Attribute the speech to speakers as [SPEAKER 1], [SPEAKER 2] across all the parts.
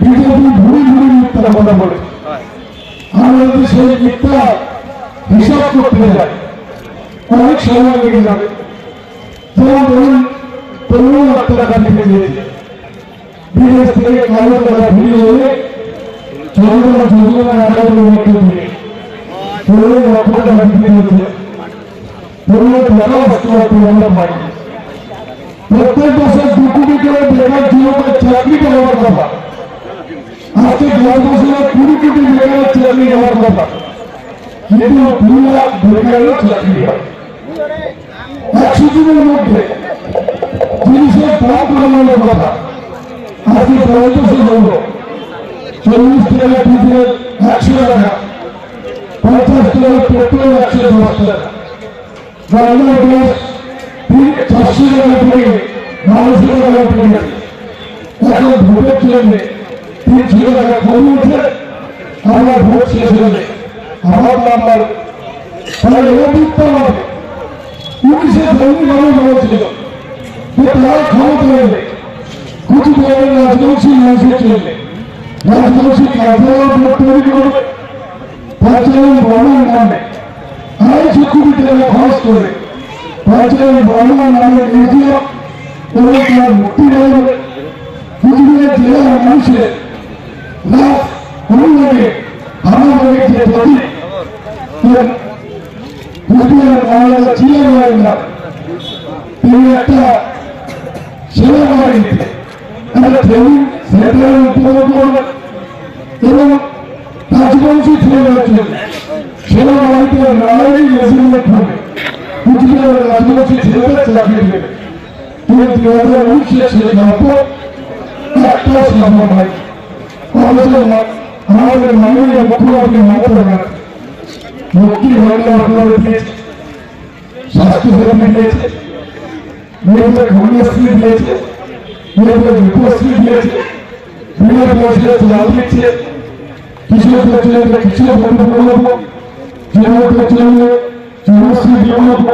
[SPEAKER 1] BJP ঘুরে ঘুরে মিথ্যা কথা বলে। আমরা যদি সেই মিথ্যা হিসাব করতে যাই অনেক সময় লেগে যাবে। যেমন ধরুন পনেরো লাখ টাকা থেকে দিয়েছে বিদেশ থেকে কালো টাকা ফিরে এলে চন্দ্রনা যোজনা একাডেমি মধ্যে দিয়ে পনেরো লক্ষ টাকা ফিরে দিয়েছে পনেরো টাকা আমরা পাই প্রত্যেক বছর দু কোটি করে বেকার যুবকের চাকরি দেওয়ার কথা। বছরে কুড়ি কোটি বেকারের চাকরি দেওয়ার কথা কিন্তু দুই লাখ বেকারের চাকরি হয় একশো দিনের মধ্যে জিনিসের দাম কমানোর কথা আজকে বছর হল চল্লিশ টাকা ডিজেল একশো টাকা পঞ্চাশ টাকা পেট্রোল একশো দশ টাকা রান্নার গ্যাস এখন ভোটের জন্য তিনশো টাকা কমিয়েছে আমার ভোট শেষ হলে আমার নাম্বার তাহলে এ দিতে হবে পুলিশের জঙ্গি মানুষ বলেছিল যে তারা ক্ষমতা নেবে কিছু বলে রাজবংশী মানুষের চলবে রাজবংশী কার্যালয় ভোট তৈরি করবে পঞ্চায়েত বর্ণার নামে আইন স্বীকৃতি দেবে খরচ করবে পঞ্চায়েত বর্ণার নামে নিজেও এবং তার মুক্তি দেবে কুচবিহার জেলার মানুষের লাভ অনুযায়ী আমাদের যে প্রতীক কুচবিহার বাংলা চিরাবাড়ির নাম তিনি একটা একটা ট্রেনিং সেন্টার উদ্বোধন করবেন এবং রাজবংশী ছেলেরা চলবে সেনাবাহিনীতে নানাই রেজিমেন্ট হবে কুচবিহারের রাজবংশী ছেলেরা চাকরি দেবে কিন্তু দু হাজার উনিশে সে গল্প একটা সম্ভব হয় মুক্তি মহিলা আপনারা দিয়েছে স্বাস্থ্যসেবা দিয়েছে মেয়েদের কন্যাশ্রী দিয়েছে মেয়েদের রূপশ্রী দিয়েছে বিনা পয়সায় চাল দিচ্ছে কৃষকদের জন্য কৃষক বন্ধু প্রকল্প যুবকদের জন্য যুবশ্রী প্রকল্প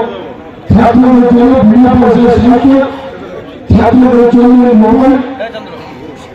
[SPEAKER 1] ছাত্রদের জন্য বিনা পয়সায় সাইকেল ছাত্রদের জন্য মোবাইল